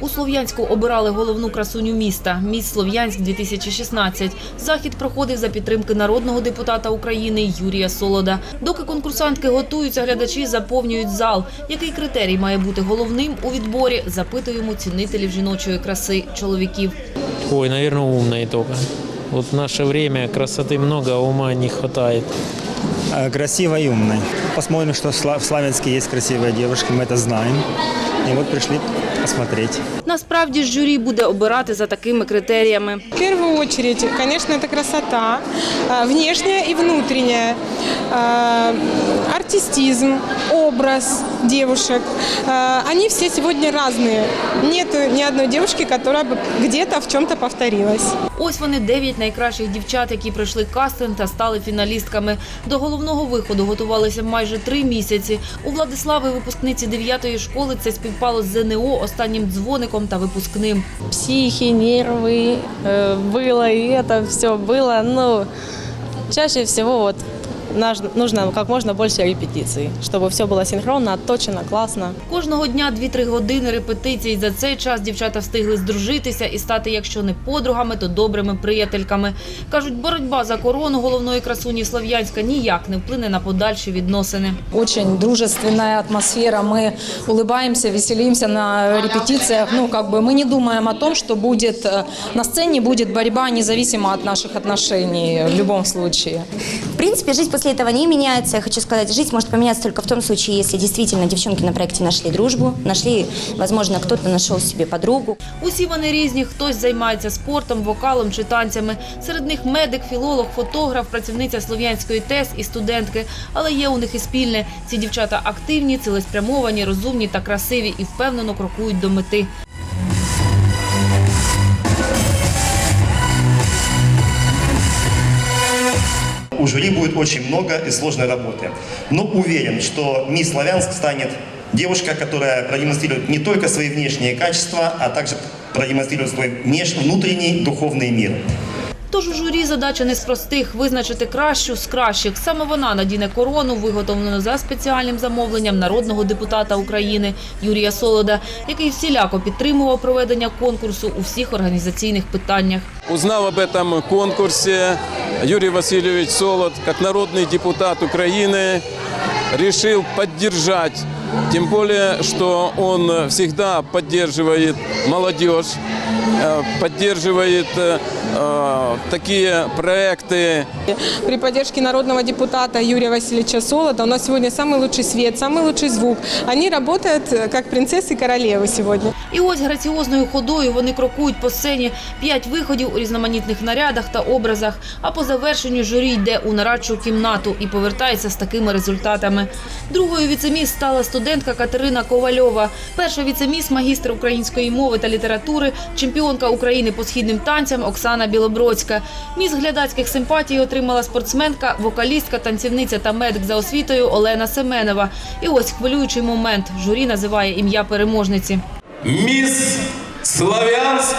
У Слов'янську обирали головну красуню міста – «Міс Слов'янськ 2016». Захід проходив за підтримки народного депутата України Юрія Солода. Доки конкурсантки готуються, глядачі заповнюють зал. Який критерій має бути головним у відборі, запитуємо цінителів жіночої краси – чоловіків. Ой, наверное, умные только. Вот в наше время красоты много, а ума не хватает. Э, красивой и умной. Посмотрим, что в Сла- в Славянске есть красивые девушки, мы это знаем. И вот пришли посмотреть. Насправді ж журі буде обирати за такими критеріями. В первую очередь, конечно, это красота, а, внешняя и внутренняя, а, артистизм, образ девушек. А, Они все сегодня разные. Нет ни одной девушки, которая бы где-то в чем-то повторилась. Ось вони дев'ять найкращих дівчат, які пройшли кастинг та стали фіналістками. До головного виходу готувалися майже три місяці. У Владислави випускниці дев'ятої школи це співпало з ЗНО останнім дзвоником та випускним. психи, нервы, э, было и это все было, но чаще всего вот наш- нужно как можно больше репетиций, чтобы все было синхронно, отточено, классно. Кожного дня 2-3 години репетицій. За цей час дівчата встигли здружитися і стати, якщо не подругами, то добрими приятельками. Кажуть, боротьба за корону головної красуні Слов'янська ніяк не вплине на подальші відносини. Очень дружественная атмосфера. Мы улыбаемся, веселимся на репетициях. Ну, как бы мы не думаем о том, что будет э, на сцене будет борьба независимо от наших отношений в любом случае. В принципе, жизнь после этого не меняется. Я хочу сказать, жизнь может поменяться только в том случае, если действительно девчонки на проекте нашли дружбу, нашли, возможно, кто-то нашел себе подругу. Усі вони різні. Хтось займається спортом, вокалом чи танцями. Серед них медик, філолог, фотограф, працівниця Слов'янської ТЕС і студентки. Але є у них і спільне. Ці дівчата активні, цілеспрямовані, розумні та красиві і впевнено крокують до мети. У жюри будет очень много и сложной работы. Но уверен, что Мисс Славянск станет девушка, которая продемонстрирует не только свои внешние качества, а также продемонстрирует свой внеш- внутренний духовный мир. Тож у журі задача не з простих – визначити кращу з кращих. Саме вона надіне корону, виготовлену за спеціальним замовленням народного депутата України Юрія Солода, який всіляко підтримував проведення конкурсу у всіх організаційних питаннях. Узнав об этом конкурсе, Юрий Васильевич Солод, как народный депутат Украины, решил поддержать. Тем более, что он всегда поддерживает молодежь, э, поддерживает э, э, такие проекты При поддержке народного депутата Юрия Васильевича Солода у нас сегодня самый лучший свет, самый лучший звук. Они работают э, как принцессы и королевы сегодня. І ось граціозною ходою вони крокують по сцені. П'ять виходів у різноманітних нарядах та образах. А по завершенню журі йде у нарадчу кімнату і повертається з такими результатами. Другою віцеміс стала студентка Катерина Ковальова. Перша віцеміс – магістр української мови та літератури, чемпіонка України по східним танцям Оксана Білобродська. Міс глядацьких симпатій отримала спортсменка, вокалістка, танцівниця та медик за освітою Олена Семенова. І ось хвилюючий момент. Журі називає ім'я переможниці. Мисс Славянск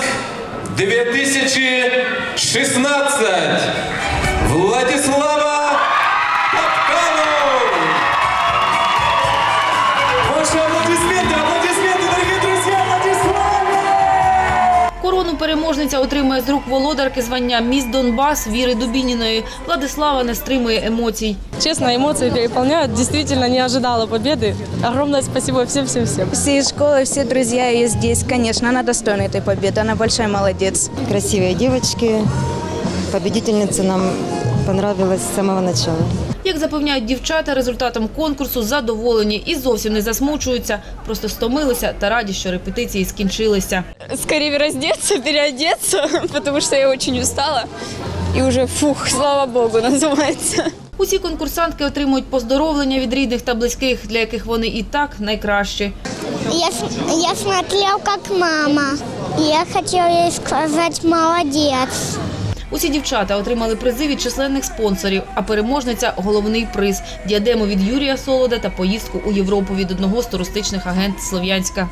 2016 Владислава переможниця отримує з рук володарки звання «Міс Донбас» Віри Дубініної. Владислава не стримує емоцій. Честно, эмоции переполняют. Действительно не ожидала победы. Огромное спасибо всем-всем-всем. Все из школы, все друзья ее здесь. Конечно, она достойна этой победы. Она большая молодец. Красивые девочки. Победительница нам понравилась с самого начала. Як запевняють дівчата, результатом конкурсу задоволені і зовсім не засмучуються. Просто стомилися та раді, що репетиції скінчилися. Скорее раздеться, переодеться, потому что я очень устала. И уже, фух, слава богу, называется. Усі конкурсантки отримують поздоровлення від рідних та близьких, для яких вони і так найкращі. Я, я смотрел, как мама. Я хотела ей сказать молодец. Усі дівчата отримали призи від численних спонсорів, а переможниця – головний приз – діадему від Юрія Солода та поїздку у Європу від одного з туристичних агент Слов'янська.